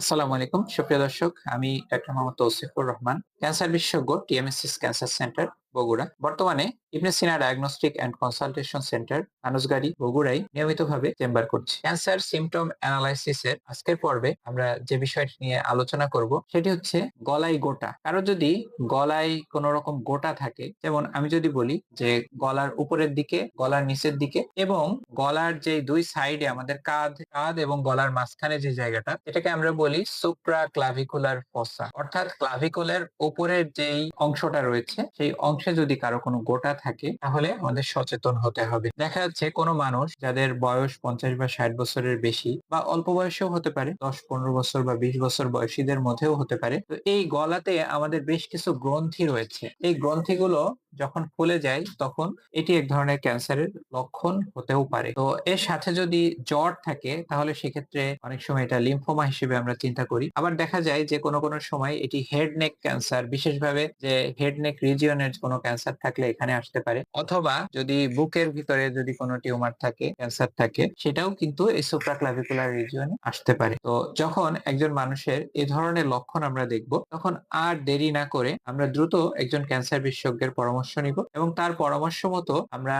আসসালামু আলাইকুম। সুপ্রিয় দর্শক, আমি ডাক্তার মোহাম্মদ তৌসিফুর রহমান, ক্যান্সার বিশেষজ্ঞ টিএমএসএস ক্যান্সার সেন্টার, বগুড়া। বর্তমানে Ibn Sina diagnostic and consultation centre মানুষগাড়ি বগুড়ায় নিয়মিতভাবে চেম্বার করছি। ক্যান্সার সিমটম অ্যানালাইসিসের আজকের পর্বে আমরা যে বিষয়টি নিয়ে আলোচনা করব, সেটি হচ্ছে গলায় গোটা। কারও যদি গলায় কোনো রকম গোটা থাকে, যেমন আমি যদি বলি যে গলার উপরের দিকে, গলার নিচের দিকে এবং গলার যে দুই সাইডে আমাদের কাঁধ কাঁধ এবং গলার মাঝখানে যে জায়গাটা, এটাকে আমরা বলি সুপ্রা ক্লাভিকুলার ফসা অর্থাৎ ক্লাভিকুলার উপরের যেই অংশটা রয়েছে, সেই অংশে যদি কারও কোনো গোটা থাকে, তাহলে আমাদের সচেতন হতে হবে। দেখা যাচ্ছে কোনো মানুষ যাদের বয়স পঞ্চাশ বা ষাট বছরের বেশি বা অল্প বয়সেও হতে পারে, দশ, পনেরো বছর বা বিশ বছর বয়সীদের মধ্যেও হতে পারে। তো এই গলাতে আমাদের বেশ কিছু গ্রন্থি রয়েছে। এই গ্রন্থিগুলো যখন ফুলে যায়, তখন এটি এক ধরনের ক্যান্সারের লক্ষণ হতেও পারে। তো এর সাথে যদি জ্বর থাকে, তাহলে সেক্ষেত্রে অনেক সময় এটা লিম্ফোমা হিসেবে আমরা চিন্তা করি। আবার দেখা যায় যে, কোনো কোনো সময় এটি হেড নেক ক্যান্সার বিশেষভাবে যে হেড নেক রিজিয়নের কোনো ক্যান্সার থাকলে এখানে আসতে পারে। অথবা যদি বুকের ভিতরে যদি কোনো টিউমার থাকে ক্যান্সার থাকে, সেটাও কিন্তু এই সুপ্রাক্লাভিকুলার রিজিয়নে আসতে পারে। তো যখন একজন মানুষের এ ধরনের লক্ষণ আমরা দেখব, তখন আর দেরি না করে আমরা দ্রুত একজন ক্যান্সার বিশেষজ্ঞের পরামর্শ নিব এবং তার পরামর্শ মতো আমরা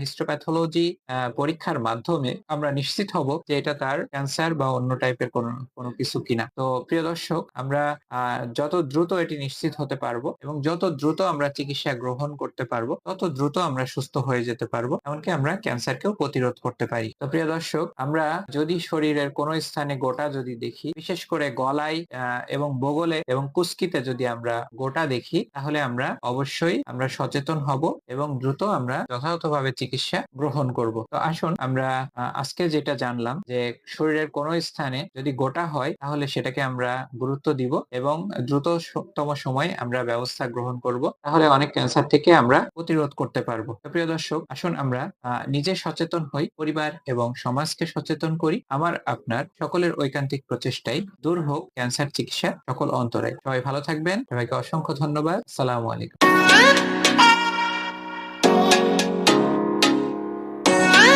হিস্টোপ্যাথোলজি পরীক্ষার মাধ্যমে আমরা নিশ্চিত হব যে এটা তার ক্যান্সার বা অন্য টাইপের কোনো কোনো কিছু কিনা। তো প্রিয় দর্শক, আমরা যত দ্রুত এটি নিশ্চিত হতে পারব এবং যত দ্রুত আমরা চিকিৎসা গ্রহণ করতে পারব, তত দ্রুত আমরা সুস্থ হয়ে যেতে পারব, এমনকি আমরা ক্যান্সারকেও প্রতিরোধ করতে পারি। তো প্রিয় দর্শক, আমরা যদি শরীরের কোনো স্থানে গোটা যদি দেখি, বিশেষ করে গলায় এবং বগলে এবং কুস্কিতে যদি আমরা গোটা দেখি, তাহলে আমরা অবশ্যই আমরা সচেতন হব এবং দ্রুত আমরা যথাযথভাবে চিকিৎসা গ্রহণ করব। তো আসুন আমরা আজকে যেটা জানলাম যে শরীরের কোনো স্থানে যদি গোটা হয় তাহলে সেটাকে আমরা গুরুত্ব দিব এবং দ্রুততম সময় আমরা ব্যবস্থা গ্রহণ করব। তাহলে অনেক ক্যান্সার থেকে আমরা প্রতিরোধ করতে পারব। প্রিয় দর্শক, আসুন আমরা নিজে সচেতন হই, পরিবার এবং সমাজকে সচেতন করি। আমার, আপনার সকলের ঐকান্তিক প্রচেষ্টায় দূর হোক ক্যান্সার চিকিৎসা সকল অন্তরায় সবাই ভালো থাকবেন। সবাইকে অসংখ্য ধন্যবাদ। সালাম আলাইকুম।